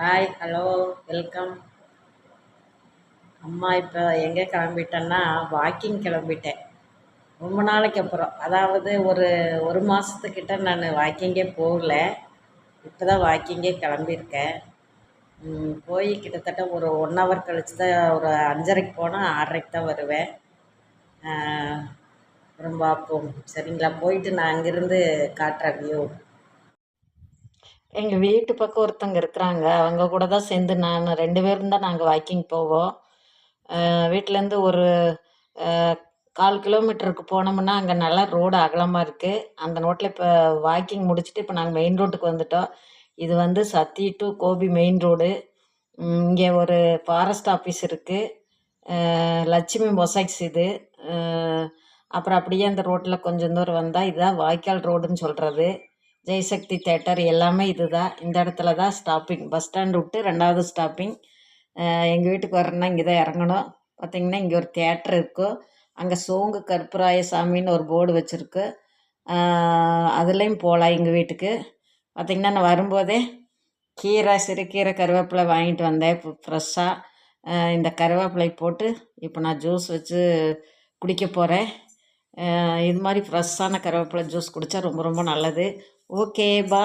Hi hello welcome அம்மா இப்போ எங்கே கிளம்பிட்டேன்னா வாக்கிங் கிளம்பிட்டேன். ரொம்ப நாளைக்கு அப்புறம். அதாவது ஒரு ஒரு மாதத்துக்கிட்ட நான் வாக்கிங்கே போகல. இப்போ தான் வாக்கிங்கே கிளம்பியிருக்கேன். போய் கிட்டத்தட்ட ஒரு ஒன் ஹவர் கழிச்சு தான் ஒரு அஞ்சரைக்கு போனால் ஆறரைக்கு தான் வருவேன். அப்புறம் பார்ப்போம். சரிங்களா? போயிட்டு நான் அங்கேருந்து காட்டுறேன் வியூ எங்கள் வீட்டு பக்கம் ஒருத்தங்க இருக்கிறாங்க. அவங்க கூட தான் சேர்ந்து நான் ரெண்டு பேரும் தான் நாங்கள் வாக்கிங் போவோம். வீட்டிலேருந்து ஒரு கால் கிலோமீட்டருக்கு போனோம்னா அங்கே நல்லா ரோடு அகலமாக இருக்குது அந்த ரோட்டில் இப்போ வாக்கிங் முடிச்சுட்டு இப்போ நாங்கள் மெயின் ரோட்டுக்கு வந்துட்டோம். இது வந்து Sathy to Gobi main road. இங்கே ஒரு ஃபாரஸ்ட் ஆஃபீஸ் இருக்குது லட்சுமி மொசைக்ஸ் இது. அப்புறம் அப்படியே அந்த ரோட்டில் கொஞ்சம் தூரம் வந்தால் இதுதான் வாய்க்கால் ரோடுன்னு சொல்கிறது ஜெயசக்தி தேட்டர் எல்லாமே இதுதான். இந்த இடத்துல தான் ஸ்டாப்பிங் பஸ் ஸ்டாண்ட் விட்டு ரெண்டாவது ஸ்டாப்பிங் எங்கள் வீட்டுக்கு வரணுன்னா இங்கே தான் இறங்கணும். பார்த்தீங்கன்னா இங்கே ஒரு தேட்டர் இருக்கும் அங்கே சோங்கு கருப்பராய சாமின்னு ஒரு போர்டு வச்சுருக்கு. அதுலேயும் போகலாம் எங்கள் வீட்டுக்கு. பார்த்திங்கன்னா நான் வரும்போதே கீரை சிறுகீரை கருவேப்பிலை வாங்கிட்டு வந்தேன். இப்போ ஃப்ரெஷ்ஷாக இந்த கருவேப்பிலை போட்டு இப்போ நான் ஜூஸ் வச்சு குடிக்க போகிறேன் இது மாதிரி ஃப்ரெஷ்ஷான கருவேப்பிலை ஜூஸ் குடித்தா ரொம்ப ரொம்ப நல்லது. ஓகே பா